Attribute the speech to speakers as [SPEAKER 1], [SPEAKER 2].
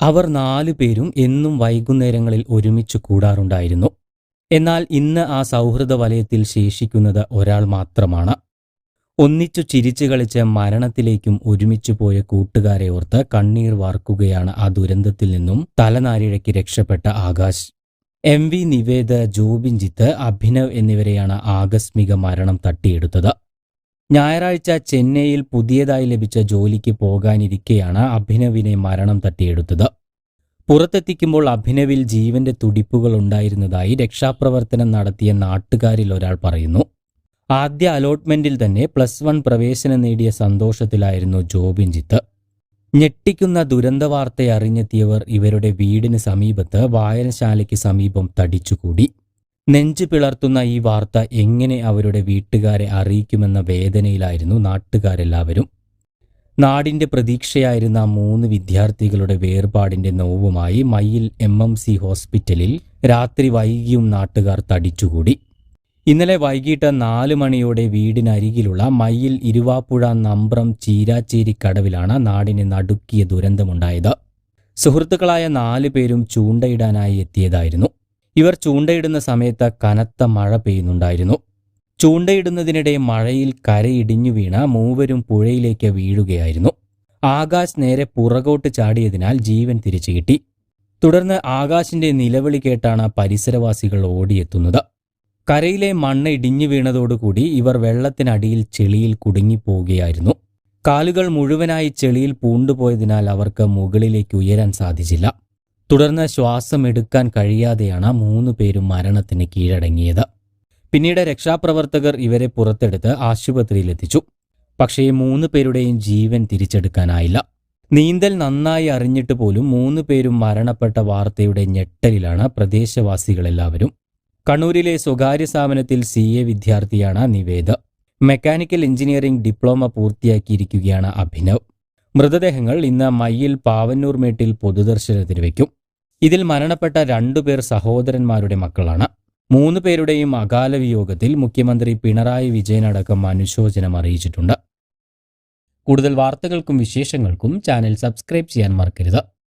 [SPEAKER 1] അവർ നാലു പേരും എന്നും വൈകുന്നേരങ്ങളിൽ ഒരുമിച്ച് കൂടാറുണ്ടായിരുന്നു. എന്നാൽ ഇന്ന് ആ സൗഹൃദ വലയത്തിൽ ശേഷിക്കുന്നത് ഒരാൾ മാത്രമാണ്. ഒന്നിച്ചു ചിരിച്ചു കളിച്ച് മരണത്തിലേക്കും ഒരുമിച്ചു പോയ കൂട്ടുകാരെ ഓർത്ത് കണ്ണീർ വാർക്കുകയാണ് ആ ദുരന്തത്തിൽ നിന്നും തലനാരിഴയ്ക്ക് രക്ഷപ്പെട്ട ആകാശ്. എം വി നിവേദ് ജോബിൻജിത്ത് അഭിനവ് എന്നിവരെയാണ് ആകസ്മിക മരണം തട്ടിയെടുത്തത്. ഞായറാഴ്ച ചെന്നൈയിൽ പുതിയതായി ലഭിച്ച ജോലിക്ക് പോകാനിരിക്കെയാണ് അഭിനവിനെ മരണം തട്ടിയെടുത്തത്. പുറത്തെത്തിക്കുമ്പോൾ അഭിനവിൽ ജീവന്റെ തുടിപ്പുകൾ ഉണ്ടായിരുന്നതായി രക്ഷാപ്രവർത്തനം നടത്തിയ നാട്ടുകാരിൽ ഒരാൾ പറയുന്നു. ആദ്യ അലോട്ട്മെന്റിൽ തന്നെ പ്ലസ് വൺ പ്രവേശനം നേടിയ സന്തോഷത്തിലായിരുന്നു ജോബിൻ ജിത്ത്. ഞെട്ടിക്കുന്ന ദുരന്ത അറിഞ്ഞെത്തിയവർ ഇവരുടെ വീടിന് സമീപത്ത് വായനശാലയ്ക്ക് സമീപം തടിച്ചുകൂടി. നെഞ്ചു പിളർത്തുന്ന ഈ വാർത്ത എങ്ങനെ അവരുടെ വീട്ടുകാരെ അറിയിക്കുമെന്ന വേദനയിലായിരുന്നു നാട്ടുകാരെല്ലാവരും. നാടിന്റെ പ്രതീക്ഷയായിരുന്ന മൂന്ന് വിദ്യാർത്ഥികളുടെ വേർപാടിന്റെ നോവുമായി മയ്യിൽ എം. എം. സി. ഹോസ്പിറ്റലിൽ രാത്രി വൈകിയും നാട്ടുകാർ തടിച്ചുകൂടി. ഇന്നലെ വൈകിട്ട് നാല് മണിയോടെ വീടിനരികിലുള്ള മയ്യിൽ ഇരുവാപ്പുഴ നമ്പ്രം ചീരാച്ചേരി കടവിലാണ് നാടിനെ നടുക്കിയ ദുരന്തമുണ്ടായത്. സുഹൃത്തുക്കളായ നാലു പേരും ചൂണ്ടയിടാനായി എത്തിയതായിരുന്നു. ഇവർ ചൂണ്ടയിടുന്ന സമയത്ത് കനത്ത മഴ പെയ്യുന്നുണ്ടായിരുന്നു. ചൂണ്ടയിടുന്നതിനിടെ മഴയിൽ കരയിടിഞ്ഞു വീണ മൂവരും പുഴയിലേക്ക് വീഴുകയായിരുന്നു. ആകാശ് നേരെ പുറകോട്ട് ചാടിയതിനാൽ ജീവൻ തിരിച്ചു കിട്ടി. തുടർന്ന് ആകാശിന്റെ നിലവിളി കേട്ടാണ് പരിസരവാസികൾ ഓടിയെത്തുന്നത്. കരയിലെ മണ്ണ് ഇടിഞ്ഞു വീണതോടുകൂടി ഇവർ വെള്ളത്തിനടിയിൽ ചെളിയിൽ കുടുങ്ങിപ്പോവുകയായിരുന്നു. കാലുകൾ മുഴുവനായി ചെളിയിൽ പൂണ്ടുപോയതിനാൽ അവർക്ക് മുകളിലേക്ക് ഉയരാൻ സാധിച്ചില്ല. തുടർന്ന് ശ്വാസം എടുക്കാൻ കഴിയാതെയാണ് മൂന്ന് പേരും മരണത്തിന് കീഴടങ്ങിയത്. പിന്നീട് രക്ഷാപ്രവർത്തകർ ഇവരെ പുറത്തെടുത്ത് ആശുപത്രിയിലെത്തിച്ചു. പക്ഷേ മൂന്ന് പേരുടെയും ജീവൻ തിരിച്ചെടുക്കാനായില്ല. നീന്തൽ നന്നായി അറിഞ്ഞിട്ട് പോലും മൂന്ന് പേരും മരണപ്പെട്ട വാർത്തയുടെ ഞെട്ടലിലാണ് പ്രദേശവാസികളെല്ലാവരും. കണ്ണൂരിലെ സ്വകാര്യ സ്ഥാപനത്തിൽ സി എ വിദ്യാർത്ഥിയാണ് നിവേദ. മെക്കാനിക്കൽ എഞ്ചിനീയറിംഗ് ഡിപ്ലോമ പൂർത്തിയാക്കിയിരിക്കുകയാണ് അഭിനവ്. മൃതദേഹങ്ങൾ ഇന്ന് മയ്യിൽ പാവന്നൂർ മേട്ടിൽ പൊതുദർശനത്തിന് വയ്ക്കും ഇതിൽ മരണപ്പെട്ട രണ്ടുപേർ സഹോദരന്മാരുടെ മക്കളാണ്. മൂന്നു പേരുടെയും അകാല വിയോഗത്തിൽ മുഖ്യമന്ത്രി പിണറായി വിജയൻ അടക്കം അനുശോചനം അറിയിച്ചിട്ടുണ്ട്. കൂടുതൽ വാർത്തകൾക്കും വിശേഷങ്ങൾക്കും ചാനൽ സബ്സ്ക്രൈബ് ചെയ്യാൻ മറക്കരുത്.